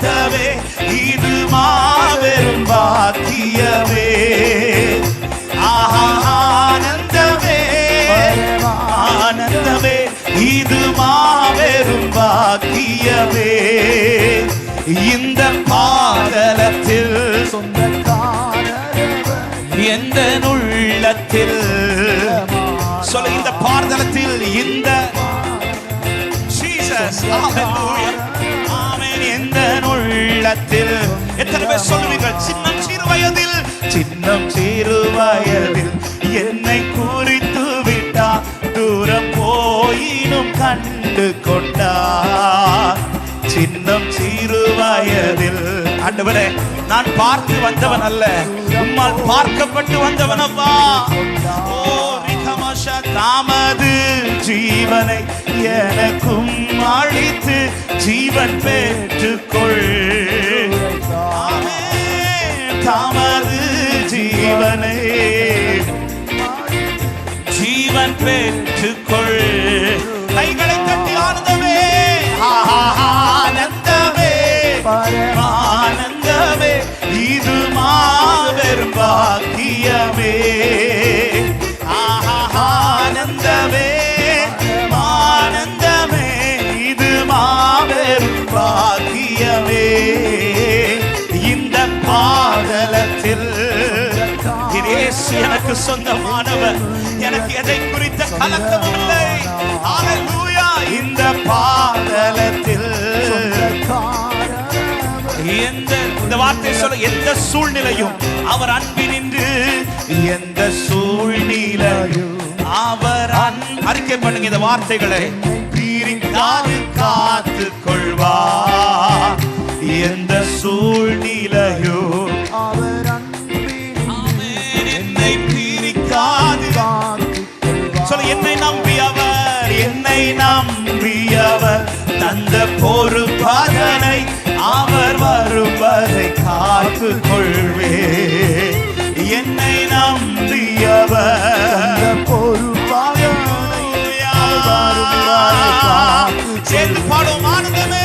ஆனந்தமே இது மாபெரும் பாக்கியமே. ஆனந்தமே ஆனந்தமே இது மாபெரும் பாக்கியமே. இந்த பாதலத்தில் எந்த உள்ளத்தில்? சொல்ல இந்த பாதலத்தில் இந்த ஆமென். எந்த உள்ளத்தில். எத்தனை பேர் சொல்லுவீர்கள்? சின்னம் சிறு வயதில் சின்னம் சிறு வயதில் என்னை குறித்து விட்டா தூரம் போயினும் கண்டு கொண்டா. சின்னம் சிறு வயதில் ஆண்டவரே நான் பார்த்து வந்தவன் அல்ல. உம்மால் பார்க்கப்பட்டு வந்தவன் அப்பா ஓ தாமது. ஜீவனை எனக்கும் அழித்து ஜீவன் பே ஜீவன் இயேசு எனக்கு சொந்தமானவர். எனக்கு எதை குறித்த கலக்கமும் இல்லை இந்த பாதலத்தில் எந்த இந்த வார்த்தை சொல்ல எந்த சூழ்நிலையும் அவர் அன்பினின்று எந்த சூழ்நிலையும் அவர் அன் அறிக்கை பண்ணுங்க இந்த வார்த்தைகளை. பிரிக்காது காத்து கொள்வார். தந்த பொறுப்பதனை அவர் வருவதை காத்து கொள்வே என்னை நம்பியவர். சேர்ந்து பாடும் ஆனந்தமே.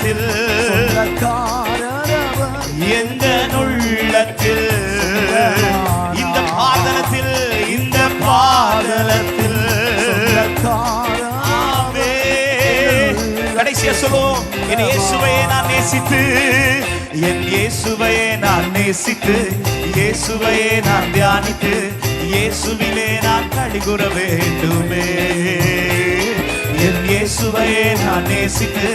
உள்ளத்தில் எந்த உள்ளத்தில்? இந்த பாதலத்தில் இந்த பாதலத்தில் ஆமே. கடைசியா சொல்லுவோம் என் இயேசுவையே நான் நேசித்து என் இயேசுவையே நான் நேசித்து இயேசுவையே நான் தியானித்து இயேசுவிலே நான் கழிகுற வேண்டுமே. என் இயேசுவையே நான் நேசித்து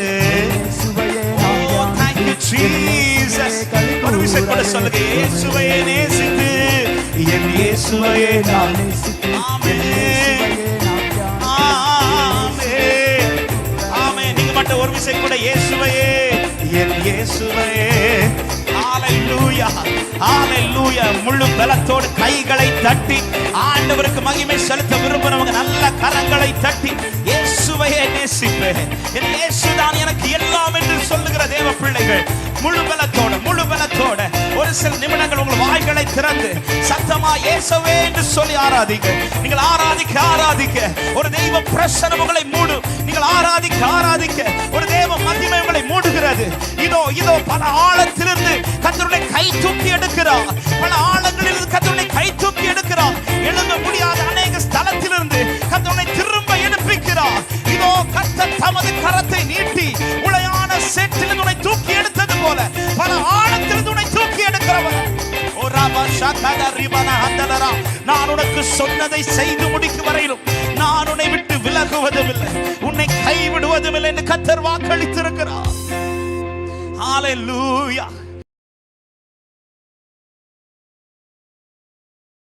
thank ஒரு விஷயம் கூட சொல்லுங்க. இயேசுவையே நேசித்து. என் இயேசுவையே நான் ஆமென். ஆமென். ஆமென். நீங்க மட்டும் ஒரு விஷயம் கூட இயேசுவையே என் இயேசுவையே. ஹalleluya ஹalleluya முழு பலத்தோடு கைகளை தட்டி ஆண்டவருக்கு மகிமை செலுத்த விரும்புறவங்க நல்ல கரங்களை தட்டி இயேசுவையே நேசிப்பேன். சில நிமிடங்கள் உங்கள் வாய்களை திறந்து சத்தமா இயேசுவே என்று சொல்லி ஆராதிக்க நீங்கள் ஆராதிக்க ஆராதிக்க. ஒரு தெய்வ பிரசனம் உங்களை மூடும். நீங்கள் ஆராதிக்க ஆராதிக்க. ஒரு தேவ மகிமை உங்களை மூடுகிறது. நான் உனக்கு சொன்னதை செய்து முடிக்கும் வரையிலும் நான் உன்னை விட்டு விலகுவதும் இல்லை உன்னை கைவிடுவதும் இல்லை என்று கத்தர் வாக்களித்திருக்கிறார். ஹalleluya.